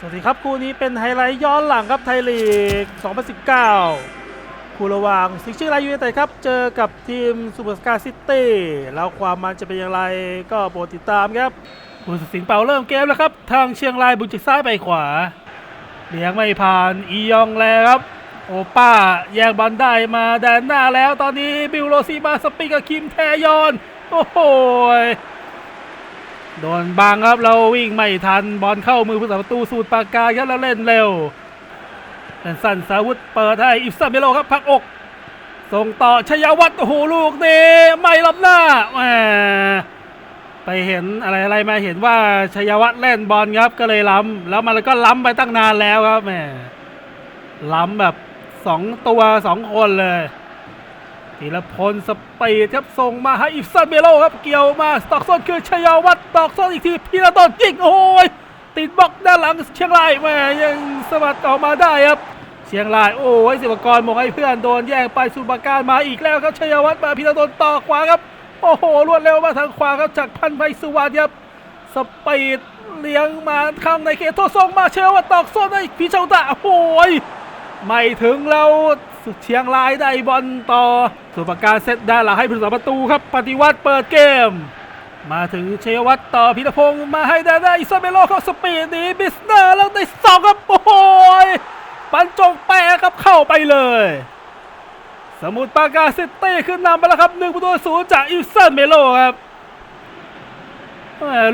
สวัสดีครับคู่นี้เป็นไฮไลท์ย้อนหลังครับไทยลีก 2019 คู่ระหว่างสิงเชียงรายยูไนเต็ดครับ เจอกับทีมซูเปอร์สกาซิตี้แล้วความมันจะเป็นอย่างไรก็โปรดติดตามครับผู้ตัดสินเป่าเริ่มเกมแล้วครับ ทางเชียงรายบุญจากซ้ายไปขวาเลี้ยงไม่ผ่านอียองแล้วครับ โอป้าแย่งบอลได้มาแดนหน้าแล้วตอนนี้บิวโรซีมาสปีกกับคิมแทยอน โอ้โห โดนบังครับเราวิ่งไม่ทันบอลเข้ามือผู้สาประตูสูตรปากกาครับแล้วเล่นเร็วแต่สั้นสาวุธเปิดให้อิฟซัมเมโลครับพักอกส่งต่อชยวัฒน์โอ้โหลูกนี้ไม่ล้ำหน้าแหมไปเห็นอะไรอะไรมาเห็นว่าชยวัฒน์เล่นบอลครับก็เลยล้ำแล้วมันก็ล้ำไปตั้งนานแล้วครับแหมล้ำแบบสองตัวสองคนเลย ธีรพลสปีดครับส่งมาให้อิฟซันเมโลครับเกี่ยวมาตอกซอนคือชยาวัฒน์ตอกซอนอีกทีพีระตอนยิงโอ้ยติดบล็อกด้านหลังเชียงรายแม่ยังสวัดออกมาได้ครับ เชียงรายโอ้ยสิบกรมองให้เพื่อนโดนแย่งไปสุบาการมาอีกแล้วครับชยาวัฒน์มาพีระตนต่อขวาครับโอ้โหรวดเร็วมาทางขวาครับจากพันไพสุวรรณครับสปีดเลี้ยงมาข้างในเขตโทษส่งมาเชยวัฒน์ตอกซอนให้พิชาวตะโอ้ยไม่ถึงแล้ว เชียงรายได้บอลต่อสุปการเซตด้านหลังให้ผู้สาประตูครับ ปฏิวัติเปิดเกม มาถึงเชยวัตรต่อพิรพงศ์มาให้ได้ได้อิซาเบโลเข้าสปีดหนีบิสเนอร์แล้วได้สองครับโอ้ยปันจงแปรครับเข้าไปเลย สมุทรปราการซิตี้ขึ้นนำไปแล้วครับหนึ่งประตูศูนย์จากอิซันเมโลครับ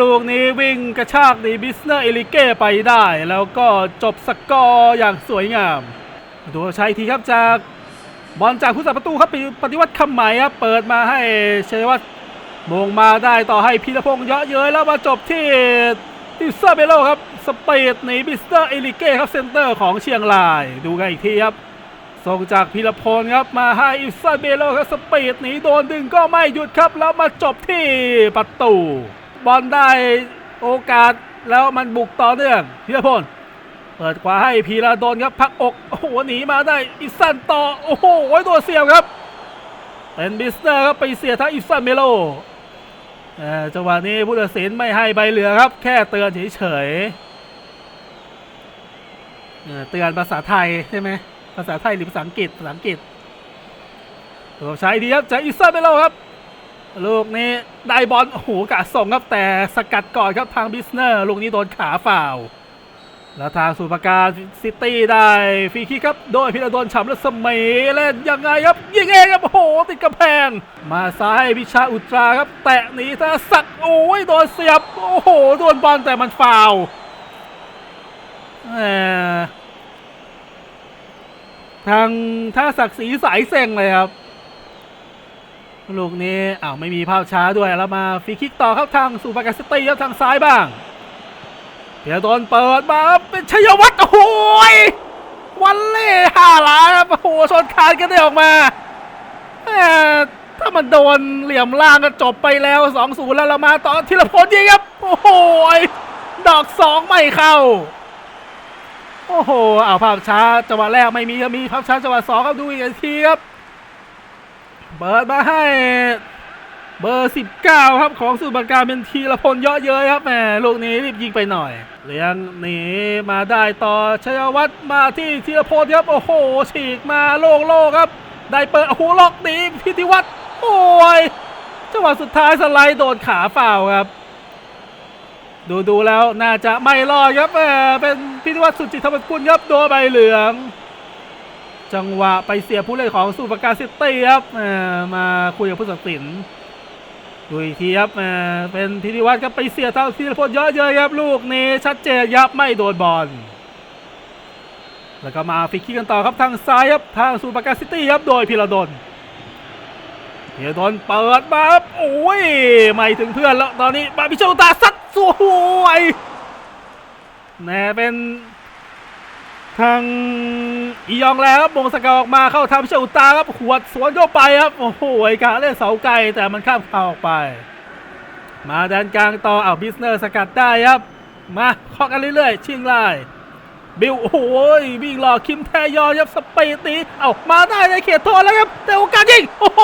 ลูกนี้วิ่งกระชากหนีบิสเนอร์เอลิเก้ไปได้ แล้วก็จบสกอร์อย่างสวยงาม ดูใช้ทีครับจากบอลจากผู้สัประตูครับปฏิวัติคำใหม่ครับเปิดมาให้ชัยวัฒน์มงมาได้ต่อให้พีรพงษ์เยอะเย้ยแล้วมาจบที่อิสเซอร์เบโลครับสเปดหนีบิสเตอร์เอลิเก้ครับเซนเตอร์ของเชียงราย ดูกันอีกทีครับส่งจากพีรพลครับมาให้อิสเซอร์เบโลครับสเปดหนีโดนดึงก็ไม่หยุดครับ แล้วมาจบที่ประตู บอลได้โอกาสแล้วมันบุกต่อเนื่องพีรพล เปิดขวาให้พีระดนครับพักอกโอ้โหหนีมาได้อิสันต่อโอ้โหตัวเสียบครับเป็นบิสเนอร์ครับไปเสียทั้งอิสันเมโล่จังหวะนี้ผู้ตัดสินไม่ให้ใบเหลืองครับ แค่เตือนเฉยๆเตือนภาษาไทยใช่ไหมภาษาไทยหรือภาษาอังกฤษภาษาอังกฤษตัวใช้ดีครับจากอิสันเมโลครับลูกนี้ได้บอลโอ้โหกะส่งครับแต่สกัดก่อนครับทางบิสเนอร์ลูกนี้โดนขาฝ่าว แล้วทางสุปการซิตี้ได้ฟรีคิกครับ โดยพิรดลฉ่ำและสมัยเล่นยังไงครับ ยิงเองครับโอ้โห ติดกำแพง มาซ้ายวิชาอุตราครับ แตะหนีธนศักดิ์โอ้ยโดนเสียบ โอ้โห โดนบอลแต่มันฟาวทางท่าศักดิ์ศรีสายเซ็งเลยครับ ลูกนี้อ้าวไม่มีภาพช้าด้วยแล้วมาฟรีคิกต่อครับทางสุปการซิตี้ครับทางซ้ายบ้าง เพียโดนเปิดมาเป็นชยวัฒน์โอ้โยวันเล่ห้าล้านครับโอ้โหชนคานกันได้ออกมาถ้ามันโดนเหลี่ยมล่างก็จบไปแล้ว2อศูนย์แล้วเรามาต่อทีละพลยิงครับ โอ้โหดอกสองไม่เข้า โอ้โหเอาภาพช้าจังหวะแรกไม่มีครับมีภาพช้าจังหวะสองครับดูอีกทีครับเปิดมาให้ เบอร์ 19 ครับของสุบันการเป็นทีละพลเยอะเย้ยครับแหมลูกนี้รีบยิงไปหน่อยเลี้ยงหนีมาได้ต่อชัยวัฒน์มาที่ทีละพลครับโอ้โหฉีกมาโล่งโล่ครับ ได้เปิดโอ้โหล็อกหนีพิธิวัฒน์โอ้ยจังหวะสุดท้ายสไลด์โดนขาเฝ่าครับ ดูดูแล้วน่าจะไม่รอดครับแหมเป็นพิธิวัฒน์สุจิตธรรมกุลครับโดนใบเหลืองจังหวะไปเสียผู้เล่นของสุปการซิตี้ครับมาคุยกับผู้ตัดสิน ดูอีกทีครับเป็นพิธีวัฒน์ครับไปเสียเท่าทีละพลเยอะเยอะครับลูกนี้ชัดเจนยับไม่โดนบอลแล้วก็มาฟิกคิกกันต่อครับทางซ้ายครับทางสูปากาซิตี้ครับโดยพิรดลพิรดลเปิดมาครับโอ้ยไม่ถึงเพื่อนแล้วตอนนี้บาบิโชตาซัดสวยแน่เป็น ทางอียองแล้วครับมงสกาออกมาเข้าทำเชอุตาครับขวดสวนเข้าไปครับ โอ้โหกาเล่นเสาไกลแต่มันข้ามเข่าออกไป มาแดนกลางต่อเอาบิสเนอร์สกัดได้ครับ มาเคาะกันเรื่อยๆ ชิงไล่บิวโอ้โหวิ่งหลอกคิมแทยอนยับสเปรตีเอามาได้ในเขตโทษแล้วครับ แต่โอกาสยิง โอ้โห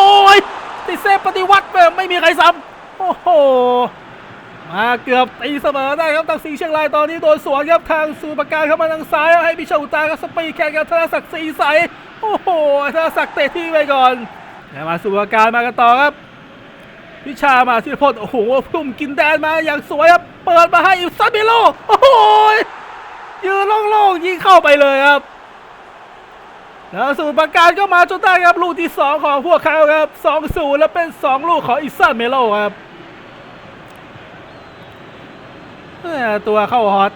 ติเซฟปฏิวัติไม่มีใครซ้ำโอ้โห มาเกือบตีเสมอได้ครับทางสิงห์เชียงรายตอนนี้โดนสวนครับทางสูประการเข้ามาทางซ้ายให้พิชาอุตากับสปีดแข่งกับธนศักดิ์ศรีใสโอ้โหธนศักดิ์เตะที่ไปก่อนแล้วมาสูประการมากันต่อครับ พิชามาที่พจน์โอ้โหพุ่มกินแดนมาอย่างสวยครับเปิดมาให้อิซันเบโลโอ้โหยืนโล่งๆยิงเข้าไปเลยครับแล้วสูประการก็มาจนได้ครับลูกที่ 2 ของพวกเขาครับ2 0แล้วเป็น 2 ลูกของอิซันเมโลครับแหม่ ตัวเข้าฮอต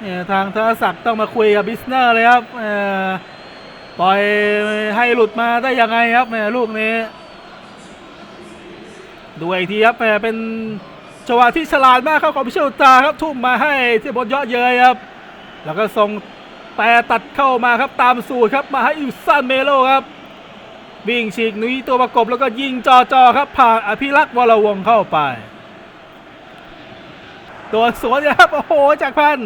เนี่ยทางธนศักดิ์ต้องมาคุยกับบิสเนอร์เลยครับปล่อยให้หลุดมาได้ยังไงครับแม่ลูกนี้ดูอีกทีครับแม่เป็นจังหวะที่ฉลาดมากครับของพิเชลตาครับทุ่มมาให้ที่บนเยาะเย้ยครับ แล้วก็ส่งแต่ตัดเข้ามาครับตามสูตรครับมาให้อิวซันเมโลครับวิ่งฉีกนุ้ยตัวประกบแล้วก็ยิงจอจอครับผ่านอภิรักษ์วรวงเข้าไป ตัวสวนนะครับโอ้โหจากพัน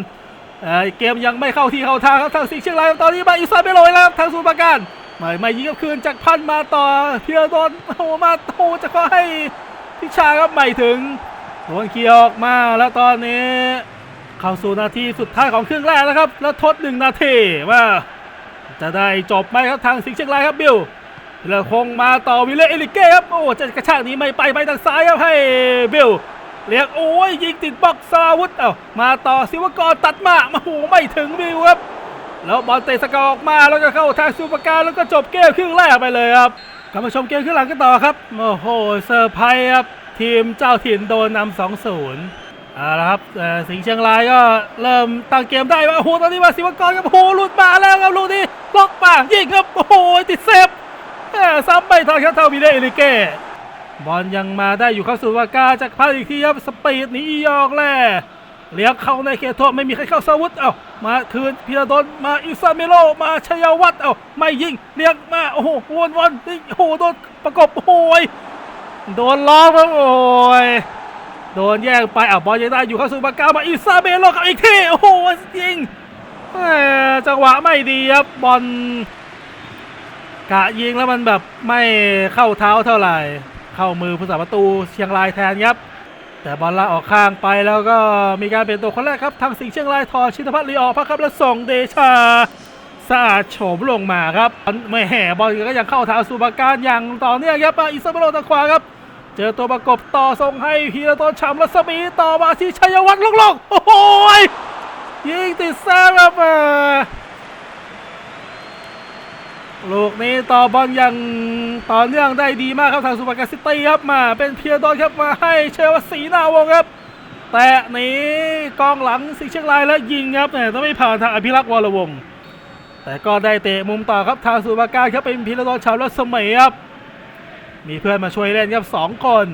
เเกมยังไม่เข้าที่เข้าทางครับทางสิงห์เชียงรายตอนนี้มาอิซันเมโลแล้วทางสูตรประการไม่ไม่ยิงกับคืนจากพันมาต่อเพียร์โดนโอ้มาโอ้จะขอให้พิชาครับไม่ถึงโดนเคลียร์ออกมาแล้วตอนนี้ เข้าสู่นาทีสุดท้ายของครึ่งแรกนะครับ แล้วทดหนึ่งนาทีว่าจะได้จบไหมครับทางสิงห์เชียงรายครับบิลแล้วคงมาต่อวิลเลอร์เอลิเก้ครับโอ้จะกระชากนี้ไม่ไปไปทางซ้ายครับให้บิล เรียกโอ้ยยิงติดบล็อกซาวุธเอ้ามาต่อศิวกรตัดมาโอ้โหไม่ถึงบิลครับ แล้วบอลเตะสกอร์ออกมาแล้วก็เข้าทางซูเปอร์การแล้วก็จบเกมครึ่งแรกไปเลยครับกลับมาชมเกมครึ่งหลังกันต่อครับโอ้โหเซอร์ไพรส์ครับทีมเจ้าถิ่นโดนนำสองศูนย์เอาละครับเออสิงห์เชียงรายก็เริ่มตั้งเกมได้ว่าโอ้โหตอนนี้มาศิวกรครับโอ้โหหลุดมาแล้วครับลูกนี้ล็อกป่ายิงครับโอ้โหติดเซฟแหมซ้ำไม่ทันครับเท่าวิเลเอลิเก้ บอลยังมาได้อยู่เข้าสู่วากาจากพาอีกทีครับสปีดหนีออกแล่เลี้ยงเข้าในเขตโทษไม่มีใครเข้าสวุธเอ้ามาคืนพิรดลมาอิซาเมโลมาชยวัฒน์เอ้าไม่ยิงเลี้ยงมาโอ้โหวนวนนี่โอ้โหโดนประกบโอ้โหโดนล้อมครับโอ้ยโดนแย่งไปอะบอลยังได้อยู่เข้าสู่ปากกามาอิซาเบโลกับอีกทีโอ้โหจริงจังหวะไม่ดีครับบอลกะยิงแล้วมันแบบไม่เข้าเท้าเท่าไหร่ เข้ามือผู้สาประตูเชียงรายแทนครับ แต่บอลลาออกข้างไปแล้วก็มีการเปลี่ยนตัวคนแรกครับทางสิงเชียงรายทอชินพัฒน์ลีออกพักครับแล้วส่งเดชาสะอาดโฉมลงมาครับไม่แห่บอลก็ยังเข้าท้าสู่ปาการอย่างต่อเนื่องครับอิซาเบโลทางขวาครับ เจอตัวประกบต่อส่งให้พีระตนฉ่ำรัศมีต่อมาที่ชัยวัฒน์ลงๆโอ้โหยยิงติดแซมครับ ลูกนี้ต่อบอลอย่างต่อเนื่องได้ดีมากครับทางสุพรรณซิตี้ครับมา เป็นเพียร์ดอนครับมาให้เชลสีนาวงครับ แตะหนีกองหลังสิงเชียงรายแล้วยิงครับแต่ต้องไม่ผ่านทางอภิรักษ์วรวงศ์แต่ก็ได้เตะมุมต่อครับทางสุพรรณการครับเป็นพีระตนฉ่ำรัศมีครับมีเพื่อนมาช่วยเล่นครับสองคน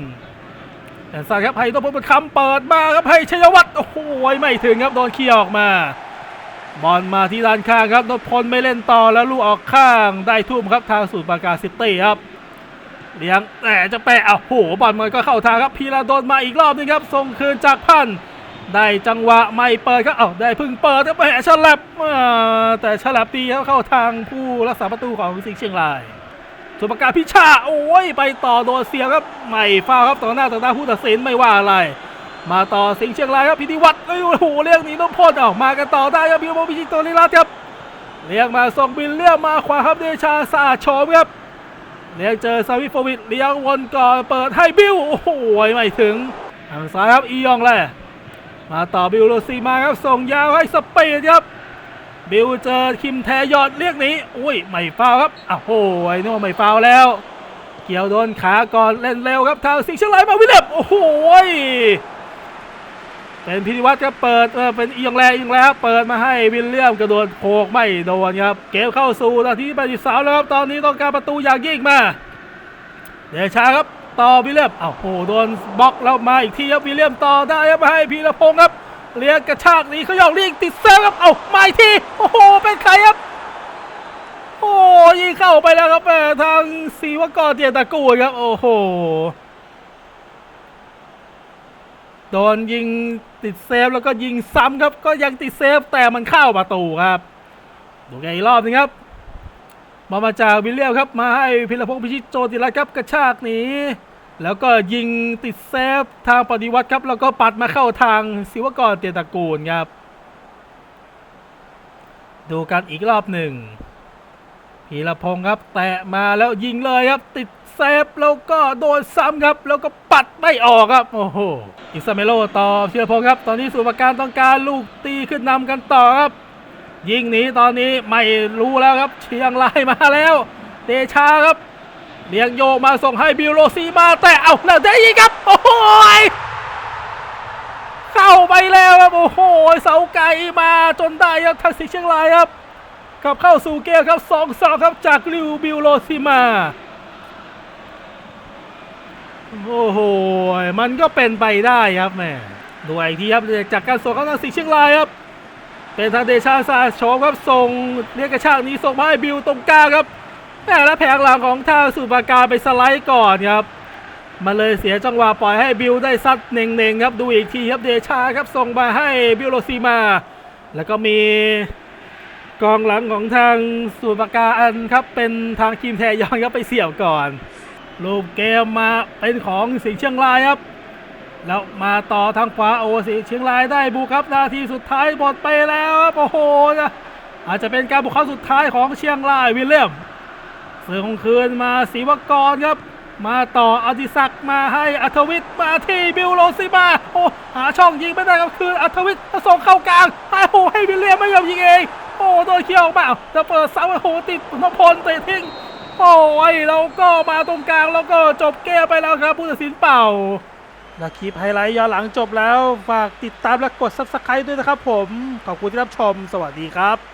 แต่สายครับให้ตัวพลบุญคำเปิดมาครับให้ชัยวัฒน์โอ้โหไม่ถึงครับโดนเคลียร์ออกมา บอลมาที่ด้านข้างครับนพพลไม่เล่นต่อแล้วลูกออกข้างได้ทุ่มครับทางสูตรปรากาซิตี้ครับเลี้ยงแต่จะแปะอ้าวโหบอลมันก็เข้าทางครับพีระโดนมาอีกรอบนึงครับส่งคืนจากพันได้จังหวะไม่เปิดครับเอ้าได้พึ่งเปิดครับแหมฉลับแต่ฉลับตีครับเข้าทางผู้รักษาประตูของสิงห์เชียงรายสุปการพิชาโอ้ยไปต่อโดนเสียครับไม่ฟาวครับต่อหน้าต่อตาผู้ตัดสินไม่ว่าอะไร มาต่อสิงเชียงรายครับพิธีวัตรเอ้ยโอ้โหเรียกหนีน้ำพ่นออกมากันต่อได้ครับบิวโมพิชิตโตลิรัตครับเรียกมาส่งบินเลี้ยงมาขวาครับเดชาสาดโฉมครับเรียกเจอซาวิโฟวิดเลี้ยงวนก่อนเปิดให้บิวโอ้โหไม่ถึงทางซ้ายครับอียองแหละมาต่อบิวโรซีมาครับส่งยาวให้สเปดครับบิวเจอคิมแทยอดเรียกหนีอุ้ยไม่ฟาวครับอ้าวโอ้ยนึกว่าไม่ฟาวแล้ว เกี่ยวโดนขาก่อนเล่นเร็วครับทางสิงเชียงรายมาวิลเลบโอ้โหย เป็นพิธีวัตรครับเปิดเออเป็นอียองแลอียองแลครับเปิดมาให้วิลเลียมกระโดดโขกไม่โดนครับ เกมเข้าสู่นาทีที่83แล้วครับตอนนี้ต้องการประตูอย่างยิ่งมาเดชาครับต่อวิลเลียมอ้าวโหโดนบล็อกแล้วมาอีกทีครับวิลเลียมต่อได้ครับมาให้พีรพงศ์ครับเลี้ยงกระชากนี้เขายองเลี้ยงติดเซฟครับเอ้ามาอีกทีโอ้โหเป็นใครครับโอ้ยิงเข้าไปแล้วครับทางศีวกรเตียตะกูลครับโอ้โห โดนยิงติดเซฟแล้วก็ยิงซ้ำครับ ก็ยังติดเซฟแต่มันเข้าประตูครับ ดูไงอีกรอบหนึงครับ มามาจากวิลเลียมครับ มาให้พิรพงศ์พิชิตโจติรัตครับกระชากหนีแล้วก็ยิงติดเซฟทางปฏิวัติครับ แล้วก็ปัดมาเข้าทางศิวกรเตียตะกูลครับ ดูกันอีกรอบหนึ่งพีรพงศ์ครับ แตะมาแล้วยิงเลยครับติด เซฟแล้วก็โดนซ้ำครับ แล้วก็ปัดไม่ออกครับโอ้โหอิสเมโลต่อพียร์พงครับ ตอนนี้สุประการต้องการลูกตีขึ้นนำกันต่อครับ ยิงหนีตอนนี้ไม่รู้แล้วครับ เชียงรายมาแล้วเดชาครับเลี้ยงโยกมาส่งให้บิวโรซีมาแต่เอาแล้วได้ยิงครับ โอ้โหเข้าไปแล้วครับโอ้โหเสาไก่มาจนได้ครับทักษิณเชียงรายครับกลับเข้าสู่เกมครับ2อสองครับจากลิวบิวโรซิมา โอ้โห มันก็เป็นไปได้ครับแม่ดูอีกทีครับจากการส่งของทางสิงเชียงรายครับ เป็นทางเดชาซาโชมครับส่งเรียกกระชากนี้ส่งมาให้บิวตรงกลางครับแหม่และแผงหลังของทางสุปราการไปสไลด์ก่อนครับมันเลยเสียจังหวะปล่อยให้บิวได้ซัดเน่งๆครับดูอีกทีครับเดชาครับส่งมาให้บิวโรซีมา แล้วก็มีกองหลังของทางสุปากาอันครับเป็นทางทีมแทยองครับไปเสียวก่อน รูปเกมมาเป็นของสิงห์เชียงรายครับ แล้วมาต่อทางขวาโอสิเชียงรายได้บุกครับนาทีสุดท้ายหมดไปแล้วโอ้โหนะอาจจะเป็นการบุกเข้าสุดท้ายของเชียงรายวิลเลียมเสือของคืนมาศรีวกรครับ มาต่ออดิศักดิ์มาให้อัธวิทย์มาที่บิวโรซิมาโอ้หาช่องยิงไม่ได้ครับคืออัธวิทย์ส่งเข้ากลางให้โอ้ให้วิลเลียมไม่ยอมยิงเองโอ้โดนเคี่ยวออกมาจะเปิดเสาโอ้โหติดนพลเตะทิ้ง โอ้ยเราก็มาตรงกลางแล้วก็จบเกมไปแล้วครับผู้ตัดสินเป่าและคลิปไฮไลท์ย้อนหลังจบแล้ว ฝากติดตามและกด subscribe ด้วยนะครับผม ขอบคุณที่รับชม สวัสดีครับ